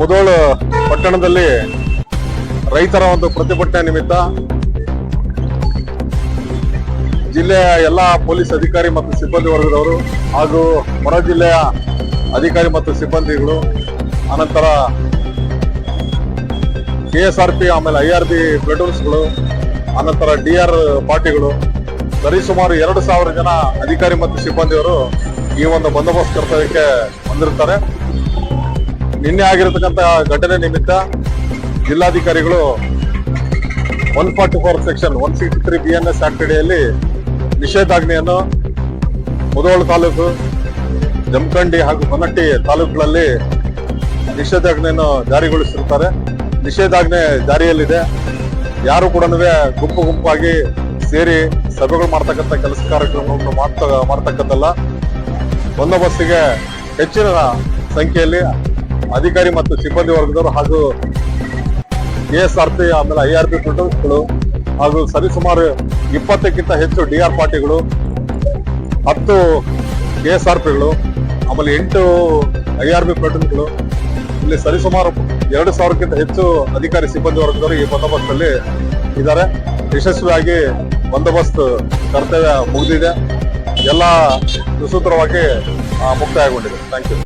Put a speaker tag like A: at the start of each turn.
A: ಮುದೋಳು ಪಟ್ಟಣದಲ್ಲಿ ರೈತರ ಒಂದು ಪ್ರತಿಭಟನೆ ನಿಮಿತ್ತ ಜಿಲ್ಲೆಯ ಎಲ್ಲಾ ಪೊಲೀಸ್ ಅಧಿಕಾರಿ ಮತ್ತು ಸಿಬ್ಬಂದಿ ವರ್ಗದವರು ಹಾಗೂ ಹೊರ ಜಿಲ್ಲೆಯ ಅಧಿಕಾರಿ ಮತ್ತು ಸಿಬ್ಬಂದಿಗಳು, ಅನಂತರ ಕೆ ಎಸ್ ಆರ್ ಪಿ ಆಮೇಲೆ ಐ ಆರ್ ಬಿ ಪ್ಲಟೂನ್ಸ್ಗಳು ಅನಂತರ ಡಿ ಆರ್ ಪಾರ್ಟಿಗಳು ಸರಿಸುಮಾರು ಎರಡು ಸಾವಿರ ಜನ ಅಧಿಕಾರಿ ಮತ್ತು ಸಿಬ್ಬಂದಿಯವರು ಈ ಒಂದು ಬಂದೋಬಸ್ತ್ ಕರ್ತವ್ಯಕ್ಕೆ ಬಂದಿರ್ತಾರೆ. ನಿನ್ನೆ ಆಗಿರತಕ್ಕಂತ ಘಟನೆ ನಿಮಿತ್ತ ಜಿಲ್ಲಾಧಿಕಾರಿಗಳು one forty four section one sixty three B N S act ಅಡಿಯಲ್ಲಿ ನಿಷೇಧಾಜ್ಞೆಯನ್ನು ಮುಧೋಳ ತಾಲೂಕು ಜಮಖಂಡಿ ಹಾಗೂ ಹೊನ್ನಟ್ಟಿ ತಾಲೂಕುಗಳಲ್ಲಿ ನಿಷೇಧಾಜ್ಞೆಯನ್ನು ಜಾರಿಗೊಳಿಸಿರ್ತಾರೆ ನಿಷೇಧಾಜ್ಞೆ ಜಾರಿಯಲ್ಲಿದೆ. ಯಾರು ಕೂಡ ಗುಂಪು ಗುಂಪಾಗಿ ಸೇರಿ ಸಭೆಗಳು ಮಾಡ್ತಕ್ಕಂಥ ಕೆಲಸ ಕಾರ್ಯಕ್ರಮಗಳನ್ನು ಮಾಡ್ತಾ ಮಾಡ್ತಕ್ಕಂಥಲ್ಲ ಬಂದೋಬಸ್ತಿಗೆ ಹೆಚ್ಚಿನ ಸಂಖ್ಯೆಯಲ್ಲಿ ಅಧಿಕಾರಿ ಮತ್ತು ಸಿಬ್ಬಂದಿ ವರ್ಗದವರು ಹಾಗೂ ಪಿ ಆಮೇಲೆ ಐ ಆರ್ ಪಿ ಪ್ಲಟೂನ್ಸ್ಗಳು ಹಾಗೂ ಸರಿಸುಮಾರು ಇಪ್ಪತ್ತಕ್ಕಿಂತ ಹೆಚ್ಚು ಡಿ ಆರ್ ಪಾರ್ಟಿಗಳು, ಹತ್ತು ಕೆ ಎಸ್ ಆರ್ ಪಿಗಳು ಆಮೇಲೆ ಎಂಟು ಐ ಆರ್ ಬಿ ಪ್ಲಟೂನ್ಗಳು ಇಲ್ಲಿ ಸರಿಸುಮಾರು ಎರಡು ಸಾವಿರಕ್ಕಿಂತ ಹೆಚ್ಚು ಅಧಿಕಾರಿ ಸಿಬ್ಬಂದಿ ವರ್ಗದವರು ಈ ಬಂದೋಬಸ್ತಲ್ಲಿ ಇದ್ದಾರೆ. ಯಶಸ್ವಿಯಾಗಿ ಬಂದೋಬಸ್ತ್ ಕರ್ತವ್ಯ ಮುಗಿದಿದೆ. ಎಲ್ಲ ಸುಸೂತ್ರವಾಗಿ ಮುಕ್ತಾಯಗೊಂಡಿದೆ. Thank you